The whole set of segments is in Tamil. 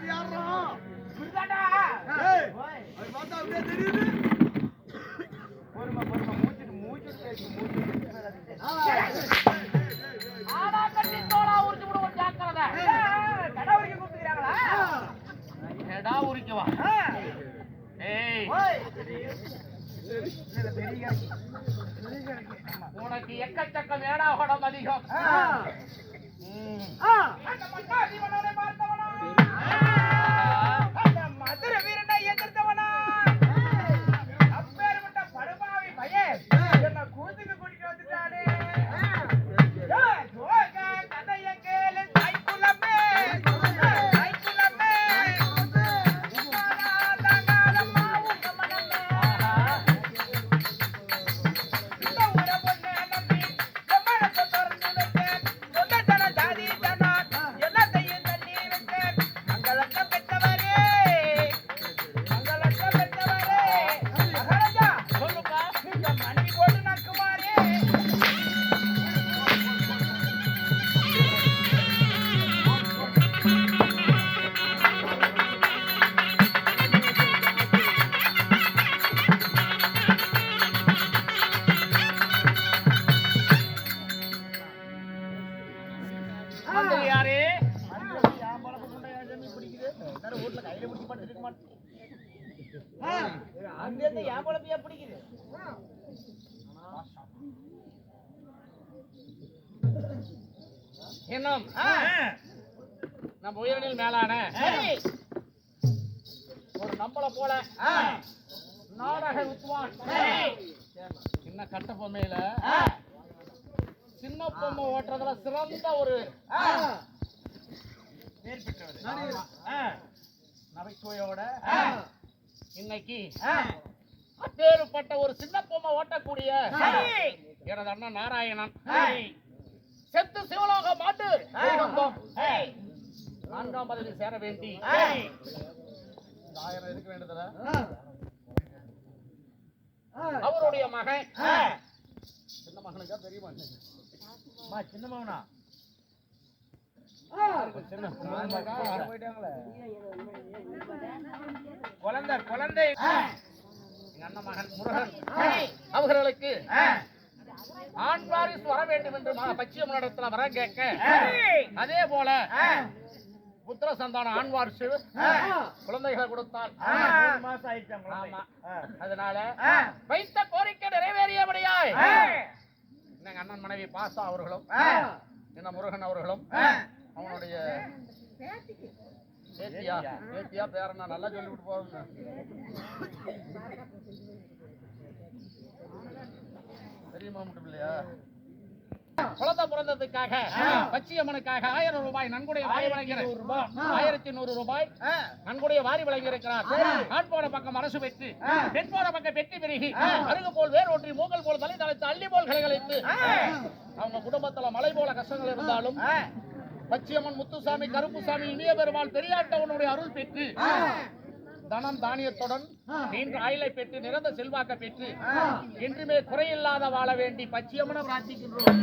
இவர்தான்டா. ஓய். பொறுமை, பொறுமை. மூச்சுட்டு, மூச்சுட்டு பேசு, மூச்சுட்டு பேசு. ஆனா கட்டி தோளா உரிச்சு விட ஒரு ஜாக்கிரதை ஆ, கடை வரைக்கும் கூப்பிட்டுக்கிறாங்களா? ஏடா உரிக்குவா. ஏய் உனக்கு எக்கச்சக்க மேடாகடம் அதிகம் அந்த இடத்துல என் பழப்பு ஏன் பிடிக்குது? இன்னும் ஆ. நம்ம உயரணில் மேலான. ஒரு நம்மள போல. நாடக வித்வான். சின்ன கட்ட பொம்மையில. சின்ன பொம்மை ஓட்டுறதுல சிறந்த ஒரு. நகைச்சுவையோட. இன்னைக்கு ஆ. அப்பேற்பட்ட ஒரு சின்ன பொம்மை ஓட்டக்கூடிய சரி. எனது அண்ணன் நாராயணன். சரி. செத்து சிவலோக மாட்டு. நான்காம் பதவி சேர வேண்டி. ஆயிரம் இருக்க வேண்டியதுல ஆ. அவருடைய மகன். சின்ன மகனுக்கா பெரிய சின்ன மகனா? குழந்தை குழந்தை அண்ணன் மகன் முருகன் அவர்களுக்கு. ஆண் வாரிசு வர வேண்டும் என்று பச்சியம் இடத்துல வர கேட்க. அதே போல. புத்திர சந்தான ஆண் வாரிசு. குழந்தைகளை கொடுத்தால். ஆமா. அதனால. வைத்த கோரிக்கை நிறைவேறியபடியாய். எங்க அண்ணன் மனைவி பாசா அவர்களும். என்ன முருகன் அவர்களும். அவனுடைய பேத்தியா பேத்தியா பேரனா நல்லா சொல்லிவிட்டு போறேன் தெரியுமா மட்டும் இல்லையா குழந்தை பிறந்ததுக்காக பச்சியம்மனுக்காக ஆயிரம் ரூபாய் நன்கொடை வாரி வழங்கினார் ஆயிரத்தி நூறு ரூபாய். நன்கொடைய வாரி வழங்கியிருக்கிறார். ஆண் போன பக்கம் அரசு பெற்று பெண் போன பக்கம் பெட்டி பெருகி அருகு போல் வேர் ஒன்றி மூங்கல் போல் தலை தலைத்து அள்ளி போல் கலைகளைத்து அவங்க குடும்பத்துல மலை போல கஷ்டங்கள் இருந்தாலும். பச்சியம்மன் முத்துசாமி கருப்புசாமி இனிய பெருமாள் பெரியாட்டவனுடைய அருள் பெற்று தனம் தானியத்துடன் நீண்ட ஆயிலை பெற்று நிறந்த செல்வாக்க பெற்று என்றுமே குறையில்லாத வாழ வேண்டி பச்சியம்மனை பிரார்த்திக்கின்றோம்.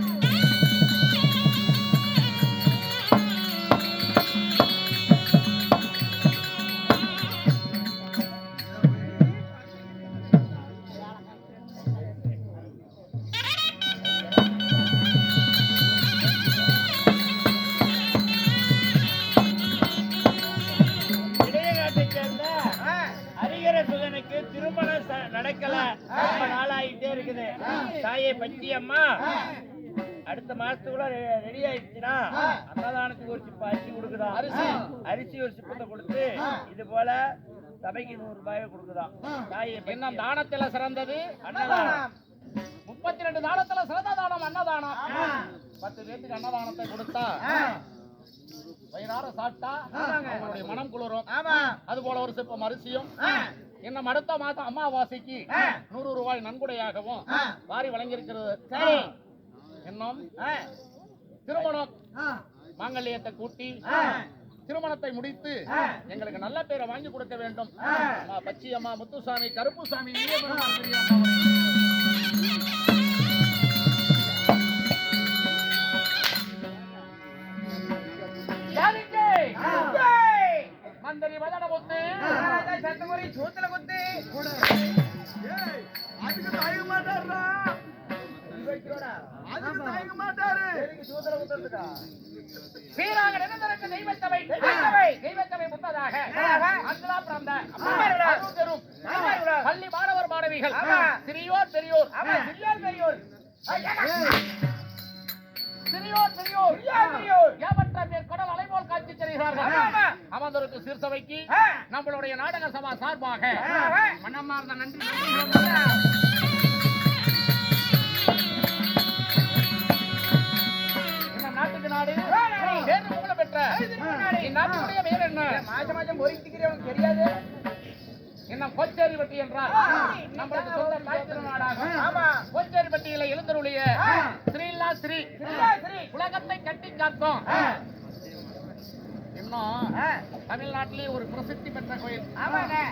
தாயை பச்சியம்மா அடுத்த மாசத்துக்குள்ள ரெடி ஆயிடுச்சுன்னா அன்னதானத்துக்கு ஒரு சிப்ப அரிசி கொடுக்குதாம் அரிசி. அரிசி ஒரு சிப்பத்தை கொடுத்து இது போல சபைக்கு நூறு ரூபாயை கொடுக்குதாம் தாயை இன்னும் தானத்துல சிறந்தது? அன்னதானம். முப்பத்தி ரெண்டு தானத்துல சிறந்த தானம் அன்னதானம். பத்து பேத்துக்கு அன்னதானத்தை கொடுத்தா வயிறார சாப்பிட்டா அவங்களுடைய மனம் குளிரும் அது போல ஒரு சிப்பம் அரிசியும் ஆ. இன்னும் அடுத்த மாதம் அமாவாசைக்கு. நூறு ரூபாய் நன்கொடையாகவும். வாரி வழங்கியிருக்கிறது இன்னும். திருமணம். மாங்கல்யத்தை கூட்டி. திருமணத்தை முடித்து. எங்களுக்கு நல்ல பேரை வாங்கி கொடுக்க வேண்டும் பச்சியம்மா முத்துசாமி கருப்புசாமி அதுக்கு தயங்க மாட்டாருடா அதுக்கு தயங்க மாட்டாரு குத்துறதுக்கா தெய்வத்தவை தெய்வத்தவை. தெய்வத்தவை. அங்கலா பிறந்த அம்மாவிடா. அருள் பெரும் அம்மாவிடா. பள்ளி மாணவர் மாணவிகள். சிறியோர் பெரியோர் சிறியோர் பெரியோர் சிறியோர் பெரியோர். ஏவற்ற பேர் கடல் அலைபோல் காட்சி தருகிறார்கள் ஆமா. அமர்ந்திருக்கு சீர்சபைக்கு. நம்மளுடைய நாடக சபா சார்பாக. மனமார்ந்த நன்றி. கொச்சேரி வெட்டி என்றால்? நம்மளுக்கு சொந்த தாய் திருநாடாகும் ஆமா. கொச்சேரி பட்டியல எழுந்தருளிய ஆ. ஸ்ரீலா ஸ்ரீ. உலகத்தை கட்டி காக்கும் ஆ. தமிழ்நாட்டிலேயே தமிழ்நாட்டிலே ஒரு பிரசித்தி பெற்ற கோயில். ஆமாண்ணே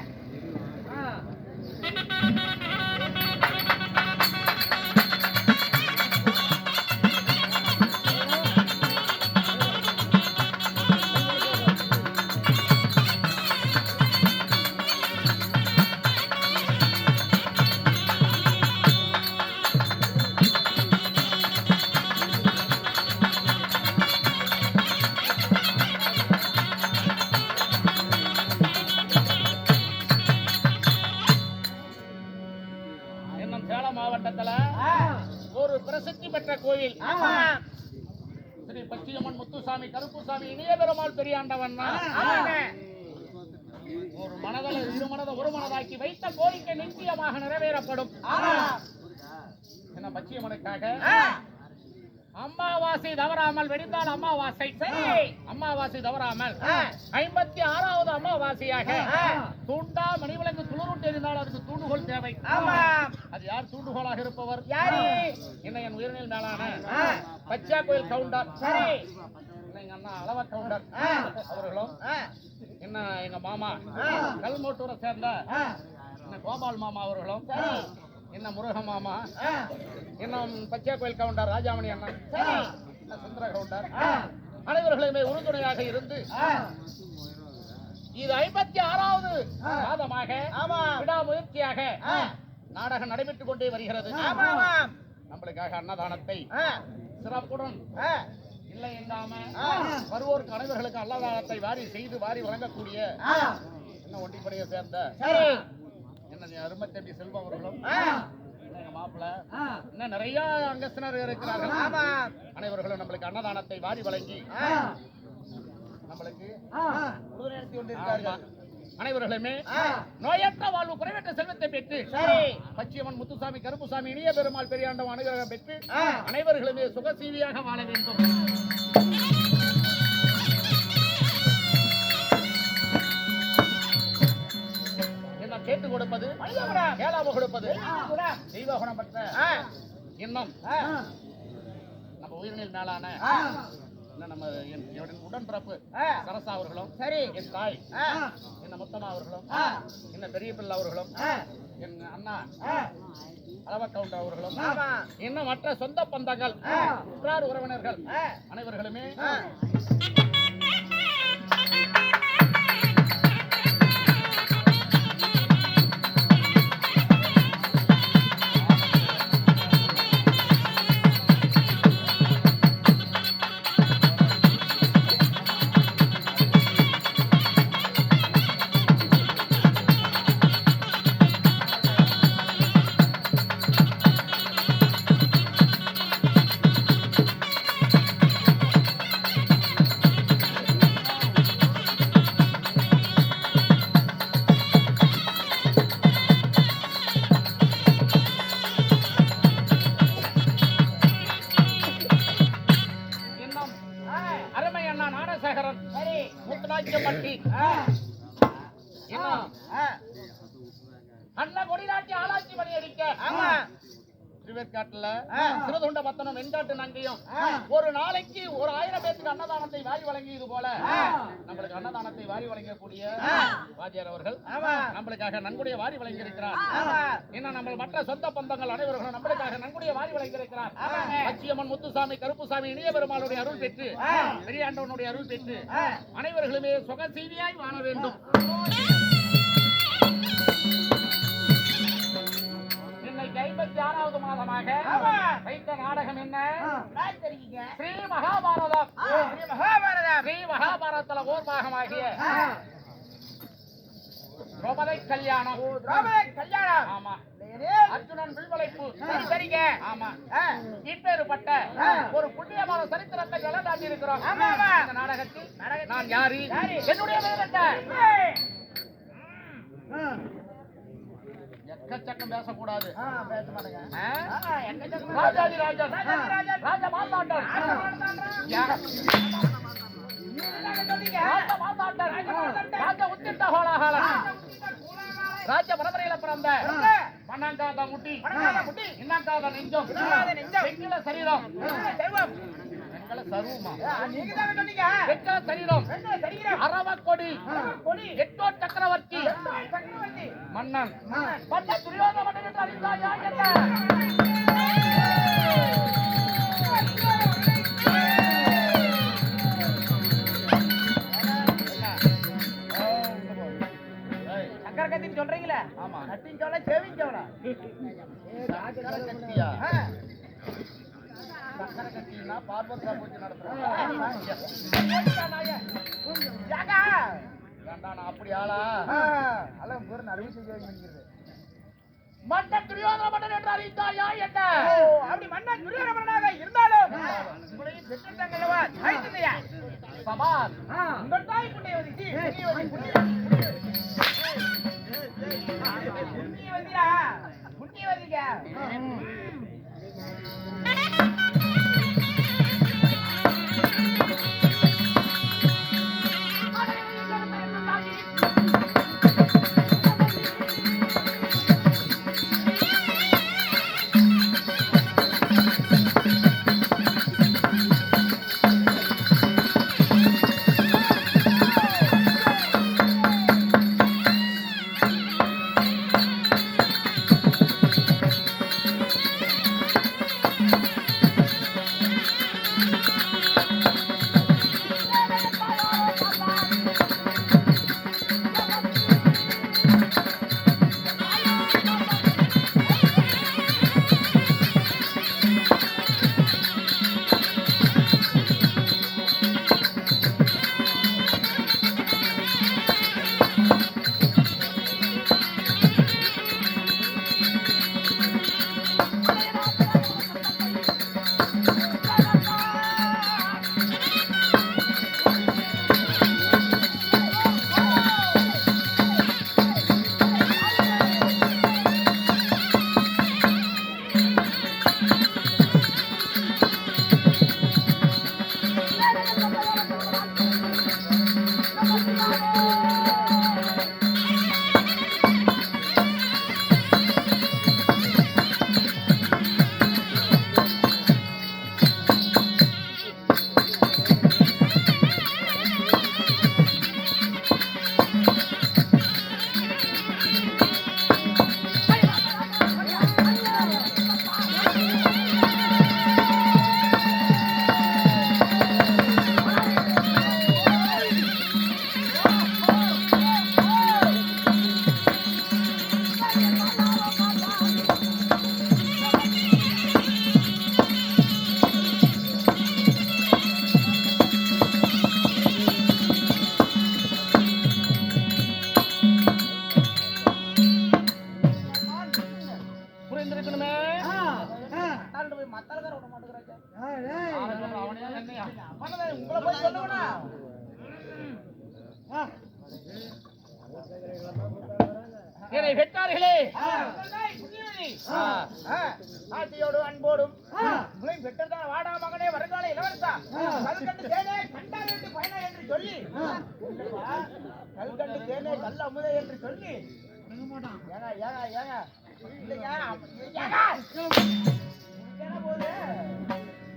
தூண்டா மணிவிலங்கு துளுருட்டு எரிந்தால் அதுக்கு தூண்டுகோல் தேவை அது யார் தூண்டுகோலாக இருப்பவர் யாரு என்ன என் உயிரினில் மேலான. பச்சா கோயில் கவுண்டர் சரி. என்ன எங்க அண்ணா அளவ கவுண்டர். அவர்களும். என்ன எங்க மாமா. கல்மோட்டூரை சேர்ந்த. என்ன கோபால் மாமா அவர்களும். என்ன முருக மாமா. இன்னும் பச்சா கோயில் கவுண்டர் ராஜாமணி அண்ணன். என்ன சுந்தர கவுண்டர். அனைவர்களுமே உறுதுணையாக இருந்து. இது ஐம்பத்தி ஆறாவது ஆமா. விடாமுயற்சியாக. நாடகம் நடைபெற்றுக் கொண்டே வருகிறது நம்மளுக்காக அன்னதானத்தை. சிறப்புடன். இல்லை ஆ. வருவோருக்கு அனைவர்களுக்கு அன்னதானத்தை வாரி செய்து வாரி வழங்கக்கூடிய. என்ன ஒண்டிப்படையை சேர்ந்த சரி என்ன அருமை தம்பி செல்வம் அவர்களும் மாப்பிள்ள. இன்னும் நிறைய அங்கஸ்தினர் இருக்கிறார்கள் ஆமா அனைவர்களும் நம்மளுக்கு அன்னதானத்தை வாரி வழங்கி. நம்மளுக்கு. அனைவர்களுமே. நோயற்ற வாழ்வு குறைவற்ற செல்வத்தை பெற்று. பச்சியம்மன் முத்துசாமி கருப்புசாமி இனிய பெருமாள் பெரியாண்டம் அனுகிரகம் பெற்று. அனைவர்களுமே சுகசீவியாக வாழ வேண்டும் கேட்டு கொடுப்பது. கேளாம கொடுப்பது குணம். தெய்வ குணம் பெற்ற. இன்னும். நம்ம உயிரினில் மேலான நம்ம என் என்னுடைய உடன்பிறப்பு. சரசா அவர்களும் சரி. என் தாய். என்ன முத்தம்மா அவர்களும். என்ன பெரிய பிள்ளை அவர்களும். என் அண்ணா ஆ. அளவக்கவுண்டர் அவர்களும். இன்னும் மற்ற சொந்த பந்தங்கள். உற்றார் உறவினர்கள். அனைவர்களுமே முத்துநாச்சியம்பட்டி ஆ. சிறுதொண்ட பத்தனம் வெண்காட்டு நங்கையும் ஆ. ஒரு நாளைக்கு ஒரு ஆயிரம் பேருக்கு அன்னதானத்தை வாரி வழங்கியது போல. நம்மளுக்கு அன்னதானத்தை வாரி வழங்கக்கூடிய. வாத்தியார் அவர்கள் நம்மளுக்காக நன்கொடைய வாரி வழங்கியிருக்கிறார் இன்னும் நம்ம மற்ற சொந்த பந்தங்கள் அனைவர்களும் நம்மளுக்காக நன்கொடைய வாரி வழங்கியிருக்கிறார் ஆமாங்க. பச்சியம்மன் முத்துசாமி கருப்புசாமி இனிய பெருமாளுடைய அருள் பெற்று. பெரியாண்டவனுடைய அருள் பெற்று. அனைவர்களுமே சுகசீவியாய் வாழ வேண்டும் ஐம்பத்தி ஆறாவது மாதமாக. வைத்த நாடகம் என்ன? ஸ்ரீ மகாபாரதம். ஸ்ரீ மகாபாரதத்துல ஓர் பாகமாகிய திரௌபதை கல்யாணம். திரௌபதி கல்யாணம். ஆமா. அர்ஜுனன் வில்வளைப்பு. சரி, சரிங்க. ஆமா. இப்பேற்பட்ட. ஒரு புண்ணியமான சரித்திரத்தை நிலநாட்டி இருக்கிறோம். இந்த நாடகத்தில் நான் யாரு? யாரு? என்னுடைய ராஜன் ராஜாதி ராஜன். ராஜ ராஜ சொன்னீங்க? ராஜ உத்திட்ட ஹோலாகாலன் ராஜ பரம்பரையில பிறந்த மண்ணாங்காத முட்டி முட்டி. இன்னங்காத நெஞ்சம். வெங்கில சரீரம். செல்வம்? சருவமா ஆ, நீங்க தானே சொன்னீங்க. வெங்கல சரீரம். என்ன சரிகிறோம்? அரவக்கொடி. கொடி. எட்டோ சக்கரவர்த்தி? மன்னன். மன்ன துரியோத மன்னன் என்று அறிந்தாயா என்ன? கத்தின்னு சொல்றீங்களே? ஆமா. கத்தின்னு சொல்ல சக்கரை கட்டினா பார்வதி பூஜை நடத்துறோம் யாக்கா? ஏண்டா நான் அப்படி ஆளா அதான் பேரு அஞ்சு பண்ணிக்கிறது. மன்னன் துரியோதன மன்னன் என்ன அப்படி மன்னன் துரியோதனனாக இருந்தாலும் உங்களையும் அல்லவா? தாய்த்தந்தையா? சபான் உங்கள் தாய் புண்ணியவதி, சி, புண்ணியவதி, புண்ணியவதி, புண்ணியவதி. புண்ணியவதியா? புண்ணியவதிங்க. உங்கள். ஆ, ஆசையோடு அன்போடும் உங்களை பெற்றதான வாடா மகனே வருங்கால இளவரசா. கல்கண்டு தேனே கண்டால் என்று பயனா என்று இல்லப்பா, கல்கண்டு தேனே கல் அமுதே என்று சொல்லி. ஏங்க ஏங்க ஏங்க. இல்லைங்க ஏங்க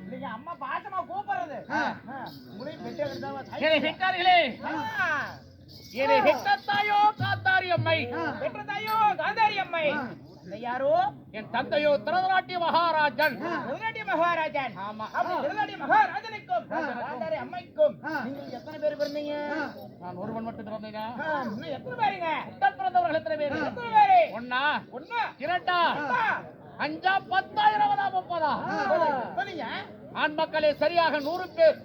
இல்லைங்க. அம்மா பாசமா கூப்பிடுறது. ஆ, உங்களையும் பெற்று பெற்றத்தாயோ காத்தாரி அம்மை பெற்ற தாயோ காந்தாரி அம்மை யாரோ? என் தந்தையோ திருதராட்டிய மகாராஜன். திருநாட்டிய மகாராஜன். ஆமா. அப்படி திருநாட்டிய மகாராஜனுக்கும் காந்தாரி அம்மைக்கும் நீங்கள் எத்தனை பேர் பிறந்தீங்க? நான் ஒருவன் மட்டும் பிறந்தேனா? ஆ, இன்னும் எத்தனை பேருங்க? உடன் பிறந்தவர்கள் எத்தனை பேர்? எத்தனை பேரு? ஒன்னா? ஒண்ணு இரண்டா? ரெண்டா, அஞ்சா? பத்தா இருபதா முப்பதா? சொன்னீங்க ஆண் மக்களே சரியாக நூறு பேர்.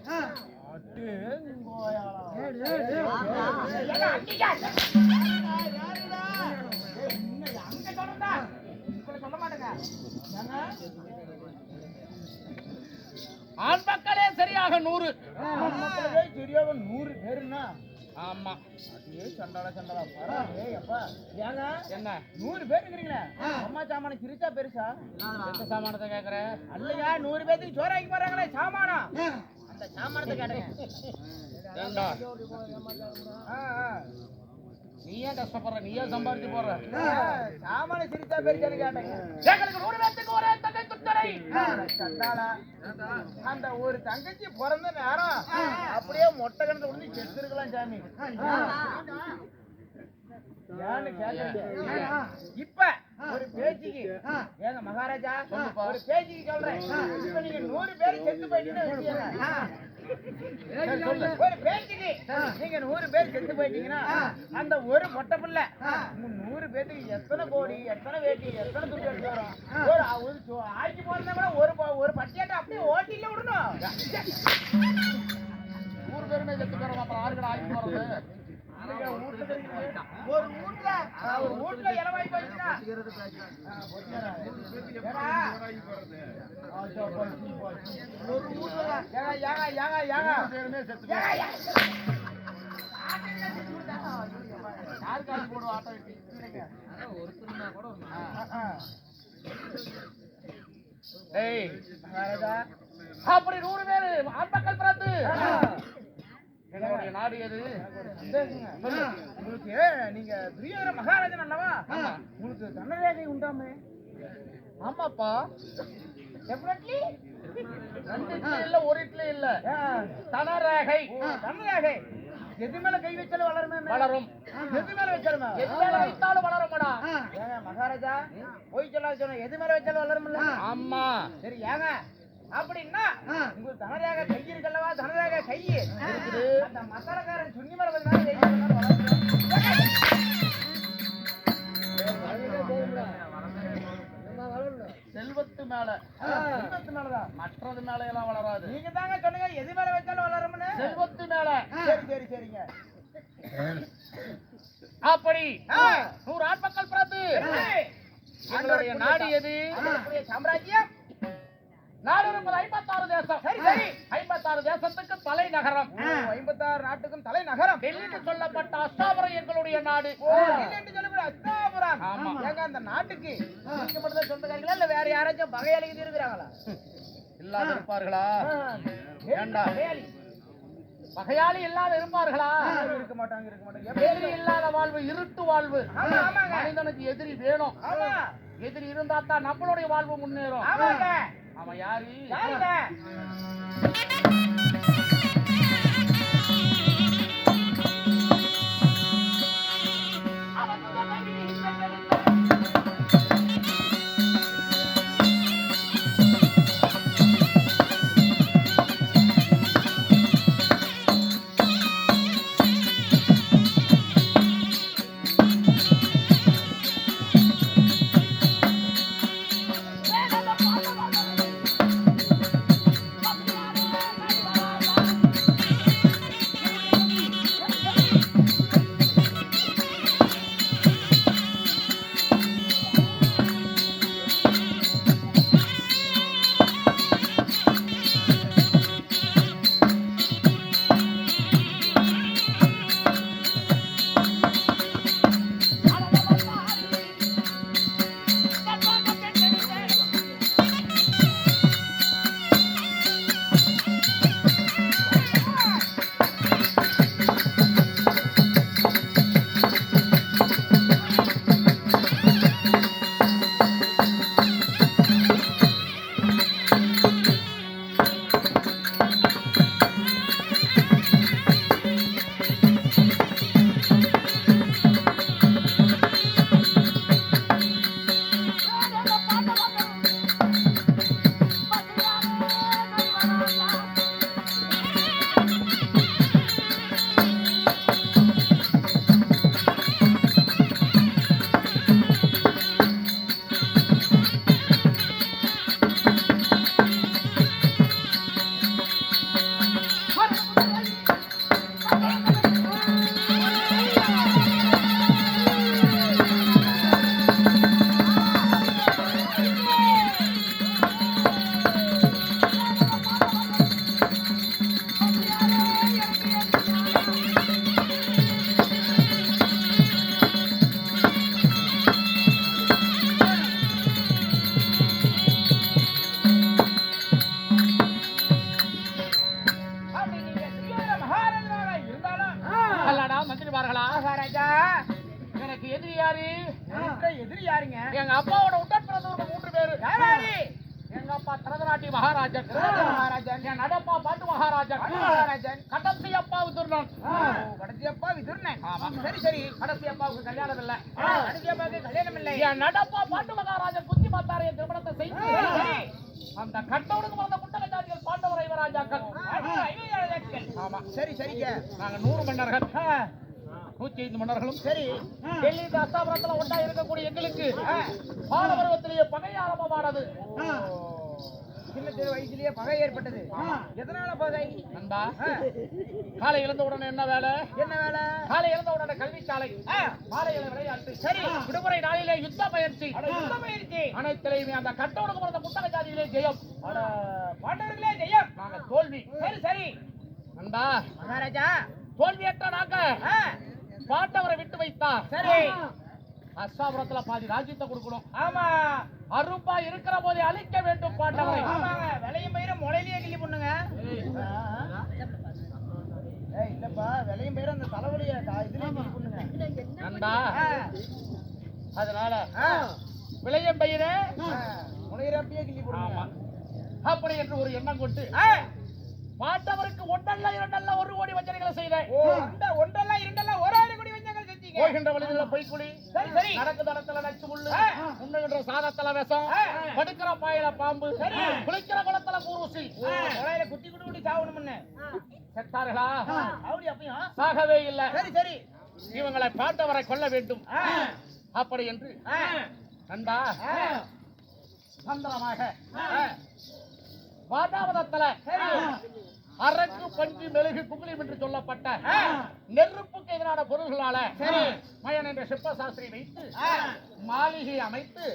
ஆண் மக்களே சரியாக நூறு. மக்களே சரியாக நூறு பேருன்னா? ஆமா. ஏ சண்டால சண்டால பரா. ஏய் அப்பா. ஏங்க? என்ன? நூறு பேருங்கிறீங்களே? அம்மா சாமான சிரிச்சா பெருசா? எந்த சாமானத்தை கேக்குற? அல்லையா நூறு பேத்துக்கு சோறாக்கி போறாங்களே சாமானா? சாமானத்தை கேட்டேங்க. நீ ஏன் கஷ்டப்படுற நீ ஏன் சம்பாதிச்சு போடுற சாமான சிரிச்சா பெருசான்னு கேட்டேங்க எங்களுக்கு நூறு பேத்துக்கு ஒரே தங்கை சண்டாளா. அந்த ஒரு தங்கச்சி பிறந்த நேரம் அப்படியே மொட்டை கணத்துல விழுந்து செத்துருக்கலாம் சாமி ஏன்னு? இப்ப ஒரு பேச்சுக்கு ஏங்க மகாராஜா? ஒரு பேச்சுக்கு சொல்றேன். இப்ப நீங்க நூறு பேர் செத்து போயிட்டீங்கன்னு. ஒரு பேச்சுக்கு. நீங்க நூறு பேர் செத்து போயிட்டீங்கன்னா அந்த ஒரு மொட்டை பிள்ளை நூறு பேத்துக்கு எத்தனை கோடி எத்தனை வேட்டி எத்தனை துணி எடுத்து வரும்? ஒரு ஆட்சி போறதா கூட ஒரு ஒரு பட்டியாட்ட அப்படியே ஓட்டில விடணும். நூறு பேருமே செத்து போறோம் அப்புறம் ஆறுகள் ஆகி போறது நீங்க வீட்டுல இருக்கிறீங்க. ஒரு வீட்டுல ஆ, ஒரு வீட்டுல இலவாய் போச்சுன்னா ஆ, போச்சுனா. ஏடா? ஆச்சா, போச்சு, போச்சு. ஒரு வீட்டுல ஏங்க, ஏங்க, ஏங்க, ஏங்க. பேருமே செத்து ஏங்க, போறோம் ஏங்க. யாருக்கு ஆள் போடுவோம் ஆட்டோ. ஏய் மகாராஜா அப்படி நூறு பேரு. ஆண் மக்கள் பிறந்து. எங்களுடைய நாடு எது. உங்களுக்கு நீங்க துரியோதன மகாராஜன் அல்லவா? உங்களுக்கு தன்னரேகை உண்டாமே? ஆமாப்பா. டெஃபினெட்லி ரெண்டு இட்லி இல்ல ஒரு இட்லி இல்ல. தனரேகை. தன்னரேகை எது மேல கை வச்சாலும் வளருமே வளரும். எது மேல வச்சாலுமா? எது மேல வைத்தாலும் வளரும்டா. ஏங்க மகாராஜா போய் சொல்லாத சொன்ன எது மேல வச்சாலும் வளரும்ல ஆமா சரி ஏங்க. அப்படின்னா உங்களுக்கு தனரேக கை இருக்கல்லவா? தனரேக கை. அந்த மசாலக்காரன் வளரும் செல்வத்து மேல. செல்வத்து மேலதான். மற்றது மேல எல்லாம் வளராது. நீங்க தாங்க சொன்னீங்க எது மேல வச்சாலும் வளரும்னு. செல்வத்து மேல. சரி சரி சரிங்க. அப்படி. நூறு ஆண் மக்கள் பிறந்து எங்களுடைய நாடு எது? சாம்ராஜ்யம். நாடு இருப்பது ஐம்பத்தாறு தேசம். சரி, சரி. ஐம்பத்தாறு தேசத்துக்கு தலைநகரம். ஐம்பத்தாறு நாட்டுக்கும் தலைநகரம். டெல்லிக்கு சொல்லப்பட்ட அஷ்டாபுரம் எங்களுடைய நாடு. என்று சொல்லக்கூடிய அஸ்தாபுரம். ஏங்க அந்த நாட்டுக்கு? நீங்க மட்டும் தான் சொந்தக்காரங்களா இல்ல வேற யாராச்சும் பகையாளிக்கு இருக்கிறாங்களா? இல்லாத இருப்பார்களா? ஏண்டா? பகையாளி. இல்லாத இருப்பார்களா? இருக்க மாட்டாங்க இருக்க மாட்டாங்க. எதிரி? இல்லாத வாழ்வு இருட்டு வாழ்வு. மனிதனுக்கு எதிரி வேணும். எதிரி இருந்தா தான் நம்மளுடைய வாழ்வு முன்னேறும். அவன் யாரு? நடப்பா பாட்டு மகாராஜன் புத்தி மாத்தாரைய திருமணத்தை செய்து. அந்த கட்டவனுக்கு வந்த குண்டகஜாதிகள் பாண்டவர் ஐவராஜாக்கள். ஆமா. சரி சரிங்க. நாங்க நூறு மன்னர்கள். நூத்தி ஐந்து மன்னர்களும். சரி. டெல்லி தசாபுரத்துல ஒன்றா இருக்கக்கூடிய எங்களுக்கு பாலபருவத்திலேயே பகை ஆரம்பமானது சின்ன சிறு வயசுலயே பகை ஏற்பட்டது. எதனால பகை? நண்பா காலை உடனே என்ன வேலை? என்ன வேலை? காலை உடனே கல்விச்சாலை. மாலையில விளையாட்டு. சரி. விடுமுறை நாளிலே யுத்த பயிற்சி. யுத்த பயிற்சி. அனைத்திலையுமே அந்த கட்டவனுக்கு பிறந்த முட்டக ஜாதியிலே ஜெயம். பாண்டவர்களே ஜெயம். நாங்க தோல்வி. சரி சரி. நண்பா மகாராஜா. தோல்வியற்ற நாங்க. ஆ, பாண்டவரை விட்டு வைத்தார் சரி. அஸ்தாபுரத்துல பாதி ராஜ்யத்தை கொடுக்கணும். ஆமா. அரும்பா இருக்கிற போதே அழிக்க வேண்டும் பாண்டவரை. விலையும் பயிரும் முளையிலேயே கிள்ளி பண்ணுங்க இல்லப்பா விலையும் பயிரும் அந்த தலைவலிய இதுலயே பண்ணுங்க அதனால விளையம் பயிரே. முளையிறப்பயே ஆமா போடுங்க. அப்படி என்று ஒரு எண்ணம் கொண்டு ஆ, பாண்டவருக்கு ஒன்றல்ல இரண்டல்ல ஒரு கோடி வஞ்சனைகளை ஒண்ட ஒன்றல்ல இரண்டல்ல ஒரு போகின்ற வழியில சரி நடக்கு தடத்துல நச்சு முள்ளு. உண்ணுகின்ற சாதத்துல விஷம். படுக்கிற பாயில பாம்பு. குளிக்கிற குளத்துல முளையில குத்தி குட்டி குட்டி சாவணும்னு செத்தார்களா? அப்படி அப்பயும் சாகவே இல்ல. சரி சரி. இவங்களை பாண்டவரை கொல்ல வேண்டும். அப்படி என்று. தந்திரமாக ஆ. வாதாவதத்துல. பஞ்சு மெழுகு குங்குளியம் என்று சொல்லப்பட்ட. நெருப்புக்கு எதிரான பொருள்களால. மயன் என்ற சிற்ப சாஸ்திரி வைத்து. மாளிகை அமைத்து.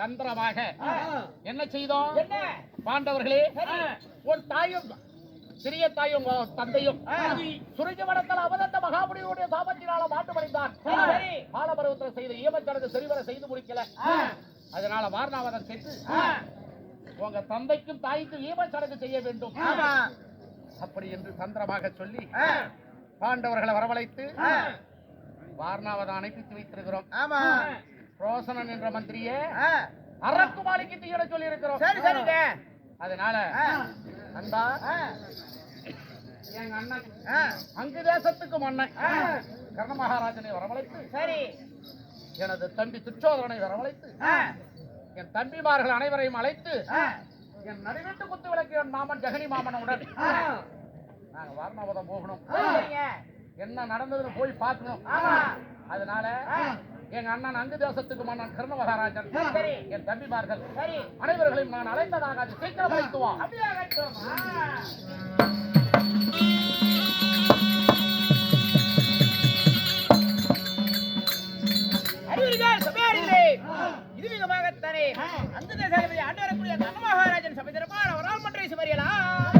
தந்திரமாக. என்ன செய்தோம் பாண்டவர்களே. உன் தாயும் சிறிய தாயும் தந்தையும். சுருங்கி வடத்தில் அவதந்த மகாமுனியுடைய சாபத்தினால மாட்டுமடைந்தான். பாலபருவத்தில் செய்த ஈமச்சடங்கு சரிவர செய்து முடிக்கல. அதனால வாரணாவதம் சென்று. உங்க தந்தைக்கும் தாய்க்கும் ஈமச்சடங்கு செய்ய வேண்டும் அப்படி என்று தந்திரமாக சொல்லி. பாண்டவர்களை வரவழைத்து. வாரணாவதம் அனுப்பித்து வைத்திருக்கிறோம் ஆமா ரோசனன் என்ற மந்திரியே. அரக்குமாலிக்கு தீர சொல்லி இருக்கிறோம் சரி சரிங்க அதனால ஆ. எங்க அண்ணன். அங்கு தேசத்துக்கு மன்னன். கர்ண மகாராஜனை வரவழைத்து சரி எனது தம்பி துச்சோதரனை வரவழைத்து. என் தம்பிமார்கள் அனைவரையும் அழைத்து. என் நடுவீட்டு குத்து விளக்கு என் மாமன் ஜெகனி மாமனுடன். நாங்க வாரணாபுரம் போகணும். என்ன நடந்ததுன்னு போய் பார்க்கணும். அதனால எங்க அண்ணன் அங்கு தேசத்துக்கு மன்னன் கர்ண மகாராஜன் என் தம்பிமார்கள் அனைவர்களையும் நான் அழைத்ததாக அது சீக்கிரம் வைத்துவான் இதுவிதமாக தானே அந்த ஆண்டு வரக்கூடிய தர்ம மகாராஜன் சபை திருப்பால் அவரால் மன்றை சுமரியலாம்